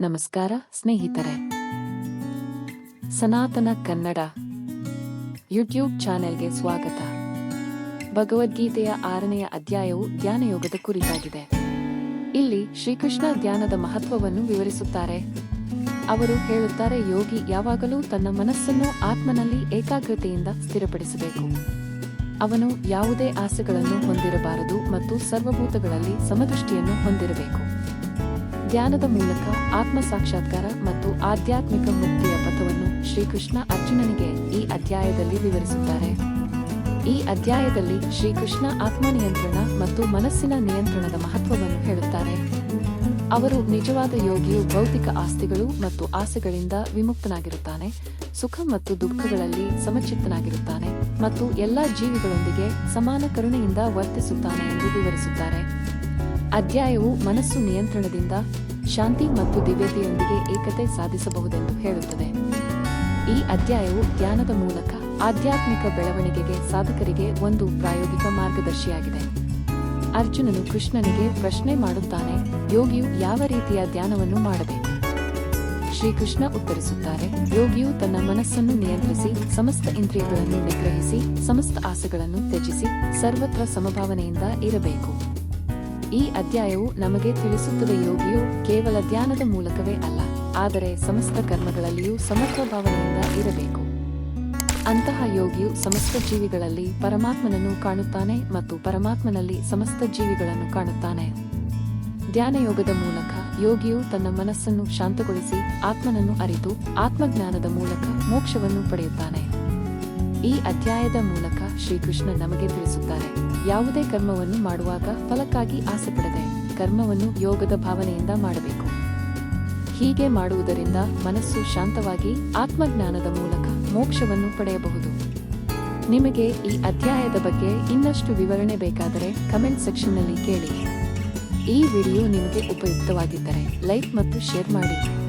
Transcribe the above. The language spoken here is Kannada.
ನಮಸ್ಕಾರ, ಸ್ನೇಹಿತರೆ. ಸನಾತನ ಕನ್ನಡ ಯೂಟ್ಯೂಬ್ ಚಾನೆಲ್ಗೆ ಸ್ವಾಗತ. ಭಗವದ್ಗೀತೆಯ ಆರನೆಯ ಅಧ್ಯಾಯವು ಧ್ಯಾನಯೋಗದ ಕುರಿತಾಗಿದೆ. ಇಲ್ಲಿ ಶ್ರೀಕೃಷ್ಣ ಧ್ಯಾನದ ಮಹತ್ವವನ್ನು ವಿವರಿಸುತ್ತಾರೆ. ಅವರು ಹೇಳುತ್ತಾರೆ, ಯೋಗಿ ಯಾವಾಗಲೂ ತನ್ನ ಮನಸ್ಸನ್ನು ಆತ್ಮನಲ್ಲಿ ಏಕಾಗ್ರತೆಯಿಂದ ಸ್ಥಿರಪಡಿಸಬೇಕು. ಅವನು ಯಾವುದೇ ಆಸೆಗಳನ್ನು ಹೊಂದಿರಬಾರದು ಮತ್ತು ಸರ್ವಭೂತಗಳಲ್ಲಿ ಸಮದೃಷ್ಟಿಯನ್ನು ಹೊಂದಿರಬೇಕು. ಧ್ಯಾನದ ಮೂಲಕ ಆತ್ಮ ಸಾಕ್ಷಾತ್ಕಾರ ಮತ್ತು ಆಧ್ಯಾತ್ಮಿಕ ಮುಕ್ತಿಯ ಪಥವನ್ನು ಶ್ರೀಕೃಷ್ಣ ಅರ್ಜುನನಿಗೆ ಈ ಅಧ್ಯಾಯದಲ್ಲಿ ವಿವರಿಸುತ್ತಾರೆ. ಈ ಅಧ್ಯಾಯದಲ್ಲಿ ಶ್ರೀಕೃಷ್ಣ ಆತ್ಮನಿಯಂತ್ರಣ ಮತ್ತು ಮನಸ್ಸಿನ ನಿಯಂತ್ರಣದ ಮಹತ್ವವನ್ನು ಹೇಳುತ್ತಾರೆ. ಅವರು ನಿಜವಾದ ಯೋಗಿಯು ಭೌತಿಕ ಆಸ್ತಿಗಳು ಮತ್ತು ಆಸೆಗಳಿಂದ ವಿಮುಕ್ತನಾಗಿರುತ್ತಾನೆ, ಸುಖ ಮತ್ತು ದುಃಖಗಳಲ್ಲಿ ಸಮಚಿತ್ತನಾಗಿರುತ್ತಾನೆ ಮತ್ತು ಎಲ್ಲಾ ಜೀವಿಗಳೊಂದಿಗೆ ಸಮಾನ ಕರುಣೆಯಿಂದ ವರ್ತಿಸುತ್ತಾನೆ ಎಂದು ವಿವರಿಸುತ್ತಾರೆ. ಅಧ್ಯಾಯವು ಮನಸ್ಸು ನಿಯಂತ್ರಣದಿಂದ ಶಾಂತಿ ಮತ್ತು ದಿವ್ಯತೆಯೊಂದಿಗೆ ಏಕತೆ ಸಾಧಿಸಬಹುದೆಂದು ಹೇಳುತ್ತದೆ. ಈ ಅಧ್ಯಾಯವು ಧ್ಯಾನದ ಮೂಲಕ ಆಧ್ಯಾತ್ಮಿಕ ಬೆಳವಣಿಗೆಗೆ ಸಾಧಕರಿಗೆ ಒಂದು ಪ್ರಾಯೋಗಿಕ ಮಾರ್ಗದರ್ಶಿಯಾಗಿದೆ. ಅರ್ಜುನನು ಕೃಷ್ಣನಿಗೆ ಪ್ರಶ್ನೆ ಮಾಡುತ್ತಾನೆ, ಯೋಗಿಯು ಯಾವ ರೀತಿಯ ಧ್ಯಾನವನ್ನು ಮಾಡಬೇಕು? ಶ್ರೀಕೃಷ್ಣ ಉತ್ತರಿಸುತ್ತಾರೆ, ಯೋಗಿಯು ತನ್ನ ಮನಸ್ಸನ್ನು ನಿಯಂತ್ರಿಸಿ, ಸಮಸ್ತ ಇಂದ್ರಿಯಗಳನ್ನು ನಿಗ್ರಹಿಸಿ, ಸಮಸ್ತ ಆಸೆಗಳನ್ನು ತ್ಯಜಿಸಿ, ಸರ್ವತ್ರ ಸಮಭಾವನೆಯಿಂದ ಇರಬೇಕು. ಈ ಅಧ್ಯಾಯವು ನಮಗೆ ತಿಳಿಸುತ್ತದೆ, ಯೋಗಿಯು ಕೇವಲ ಧ್ಯಾನದ ಮೂಲಕವೇ ಅಲ್ಲ, ಆದರೆ ಸಮಸ್ತ ಕರ್ಮಗಳಲ್ಲಿಯೂ ಸಮತ್ವ ಭಾವನೆಯಿಂದ ಇರಬೇಕು. ಅಂತಹ ಯೋಗಿಯು ಸಮಸ್ತ ಜೀವಿಗಳಲ್ಲಿ ಪರಮಾತ್ಮನನ್ನು ಕಾಣುತ್ತಾನೆ ಮತ್ತು ಪರಮಾತ್ಮನಲ್ಲಿ ಸಮಸ್ತ ಜೀವಿಗಳನ್ನು ಕಾಣುತ್ತಾನೆ. ಧ್ಯಾನಯೋಗದ ಮೂಲಕ ಯೋಗಿಯು ತನ್ನ ಮನಸ್ಸನ್ನು ಶಾಂತಗೊಳಿಸಿ ಆತ್ಮನನ್ನು ಅರಿತು, ಆತ್ಮಜ್ಞಾನದ ಮೂಲಕ ಮೋಕ್ಷವನ್ನು ಪಡೆಯುತ್ತಾನೆ. ಈ ಅಧ್ಯಾಯದ ಮೂಲಕ ಶ್ರೀಕೃಷ್ಣ ನಮಗೆ ತಿಳಿಸುತ್ತಾರೆ. ಯಾವುದೇ ಕರ್ಮವನ್ನು ಮಾಡುವಾಗ ಫಲಕ್ಕಾಗಿ ಆಸೆ ಪಡದೆ ಕರ್ಮವನ್ನು ಯೋಗದ ಭಾವನೆಯಿಂದ ಮಾಡಬೇಕು. ಹೀಗೆ ಮಾಡುವುದರಿಂದ ಮನಸ್ಸು ಶಾಂತವಾಗಿ ಆತ್ಮಜ್ಞಾನದ ಮೂಲಕ ಮೋಕ್ಷವನ್ನು ಪಡೆಯಬಹುದು. ನಿಮಗೆ ಈ ಅಧ್ಯಾಯದ ಬಗ್ಗೆ ಇನ್ನಷ್ಟು ವಿವರಣೆ ಬೇಕಾದರೆ ಕಮೆಂಟ್ ಸೆಕ್ಷನ್ನಲ್ಲಿ ಕೇಳಿ. ಈ ವಿಡಿಯೋ ನಿಮಗೆ ಉಪಯುಕ್ತವಾಗಿದ್ದರೆ ಲೈಕ್ ಮತ್ತು ಶೇರ್ ಮಾಡಿ.